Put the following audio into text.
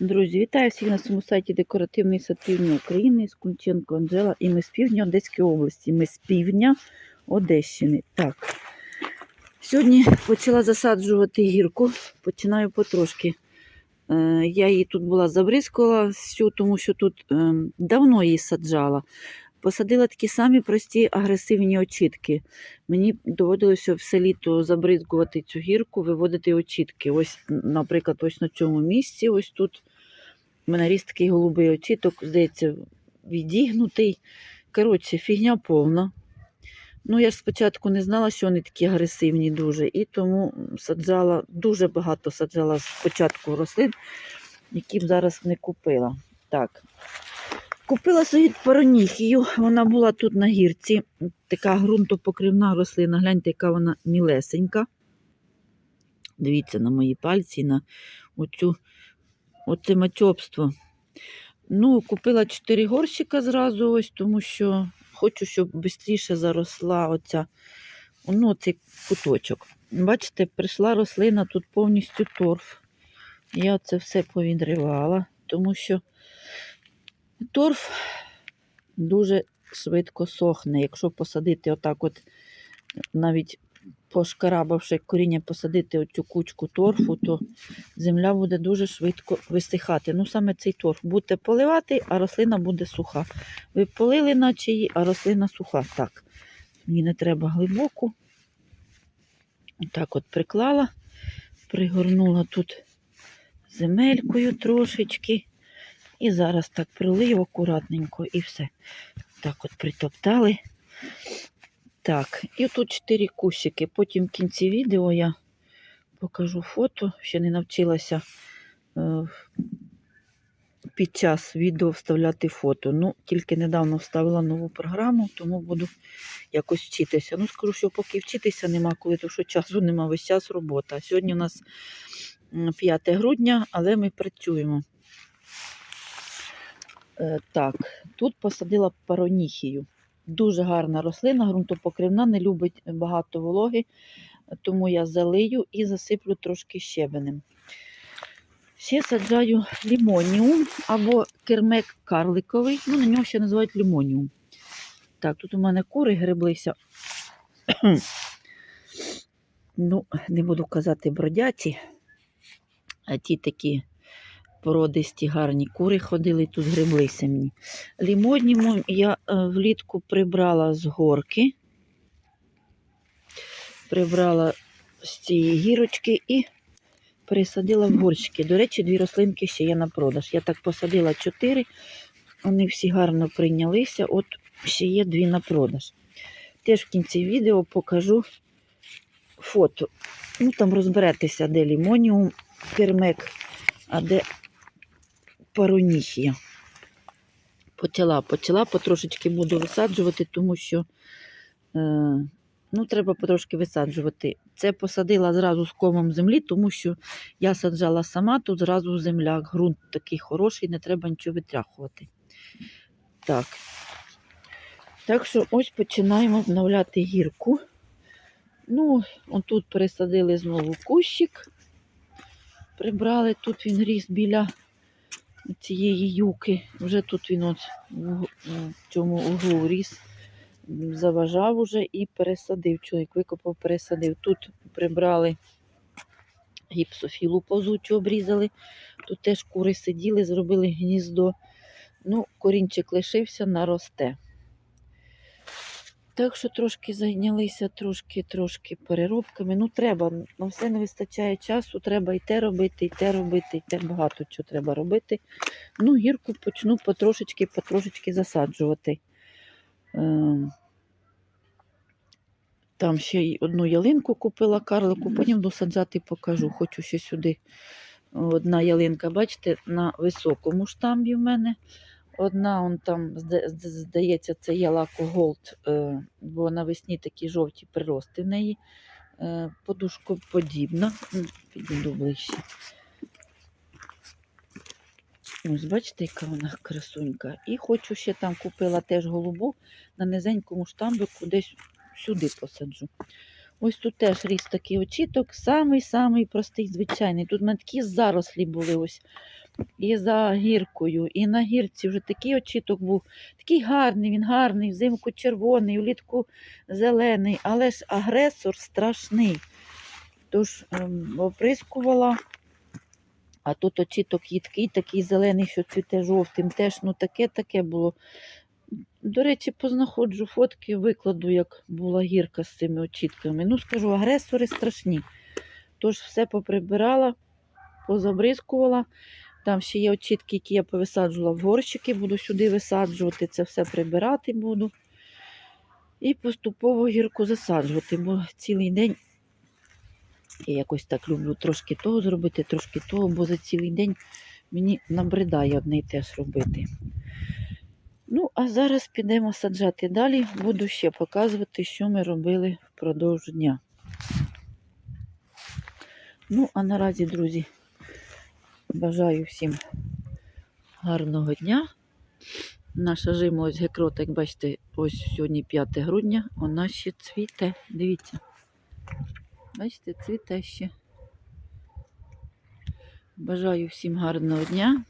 Друзі, вітаю всіх на своєму сайті Декоративний сад України з Кунченко Анжела. І ми з півдня Одеської області. Ми з півдня Одещини. Так. Сьогодні почала засаджувати гірку. Починаю потрошки. Е, я її тут була забризкала всю, тому що тут е, давно її саджала. Посадила такі самі прості агресивні очітки. Мені доводилося все літо забризкувати цю гірку, виводити очітки. Ось, наприклад, ось на цьому місці, ось тут у мене ріс такий голубий очіток, здається, відігнутий. Коротше, фігня повна. Ну, я ж спочатку не знала, що вони такі агресивні дуже, і тому саджала, дуже багато саджала спочатку рослин, які б зараз не купила. Так. Купила собі пароніхію, вона була тут на гірці, така ґрунтопокривна рослина. Гляньте, яка вона мілесенька. Дивіться на мої пальці, на оцю, оце матьобство. Ну, купила 4 горщика зразу, ось, тому що хочу, щоб швидше заросла оця, ну, цей куточок. Бачите, прийшла рослина, тут повністю торф. Я це все повідривала, тому що торф дуже швидко сохне. Якщо посадити отак, от навіть пошкарабавши коріння, посадити оцю кучку торфу, то земля буде дуже швидко висихати. Ну, саме цей торф будете поливати, а рослина буде суха. Ви полили, наче її, а рослина суха. Так, мені не треба глибоку. Так от приклала, пригорнула тут земелькою трошечки. І зараз так прилию акуратненько і все. Так от притоптали. Так, і тут чотири кущики. Потім в кінці відео я покажу фото. Ще не навчилася е, під час відео вставляти фото. Ну, тільки недавно вставила нову програму, тому буду якось вчитися. Ну, скажу, що поки вчитися нема коли, тому що часу нема, весь час робота. Сьогодні у нас 5 грудня, але ми працюємо. Е, Так, тут посадила пароніхію. Дуже гарна рослина, ґрунтопокривна, не любить багато вологи, тому я залию і засиплю трошки щебенем. Ще саджаю лімоніум або кермек карликовий, ну, на нього ще називають лімоніум. Так, тут у мене кури греблися. ну, не буду казати бродячі, а ті такі породисті гарні кури ходили, тут греблися мені. Лімонімум я е, влітку прибрала з горки, прибрала з цієї гірочки і пересадила в горщики. До речі, дві рослинки ще є на продаж. Я так посадила чотири, вони всі гарно прийнялися, от ще є дві на продаж. Теж в кінці відео покажу фото. Ну, там розберетеся, де лімоніум, кермек, а де пароніхія. Почала, почала, потрошечки буду висаджувати, тому що е, ну, треба потрошки висаджувати. Це посадила зразу з комом землі, тому що я саджала сама, тут зразу земля, ґрунт такий хороший, не треба нічого витряхувати. Так. Так що ось починаємо обновляти гірку. Ну, отут пересадили знову кущик. Прибрали, тут він ріс біля цієї юки. Вже тут він от в цьому углу ріс, заважав уже і пересадив. Чоловік викопав, пересадив. Тут прибрали гіпсофілу позучу, обрізали. Тут теж кури сиділи, зробили гніздо. Ну, корінчик лишився, наросте. Так що трошки зайнялися, трошки, трошки переробками. Ну, треба, на все не вистачає часу, треба і те робити, і те робити, і те багато чого треба робити. Ну, гірку почну потрошечки, потрошечки засаджувати. Ем, Там ще й одну ялинку купила карлику, потім досаджати покажу. Хочу ще сюди одна ялинка, бачите, на високому штамбі в мене. Одна, он там, зда- зда- здається, це ялако Голд, е, бо навесні такі жовті прирости в неї. Е, Подушкоподібна. Підійду ближче. Ось, бачите, яка вона красунька. І хочу ще там купила теж голубу на низенькому штамбику, десь сюди посаджу. Ось тут теж ріс такий очіток, самий-самий простий, звичайний. Тут в такі зарослі були ось і за гіркою, і на гірці вже такий очіток був. Такий гарний, він гарний, взимку червоний, улітку зелений, але ж агресор страшний. Тож ем, оприскувала. А тут очіток їдкий, такий зелений, що цвіте жовтим. Теж ну таке-таке було. До речі, познаходжу фотки, викладу, як була гірка з цими очітками. Ну, скажу, агресори страшні. Тож все поприбирала, позабризкувала. Там ще є очітки, які я повисаджувала в горщики, буду сюди висаджувати, це все прибирати буду. І поступово гірку засаджувати, бо цілий день я якось так люблю трошки того зробити, трошки того, бо за цілий день мені набридає одне й те ж робити. Ну, а зараз підемо саджати далі. Буду ще показувати, що ми робили впродовж дня. Ну, а наразі, друзі, бажаю всім гарного дня. Наша жимолость гекрота, як бачите, ось сьогодні 5 грудня, вона ще цвіте. Дивіться. Бачите, цвіте ще. Бажаю всім гарного дня.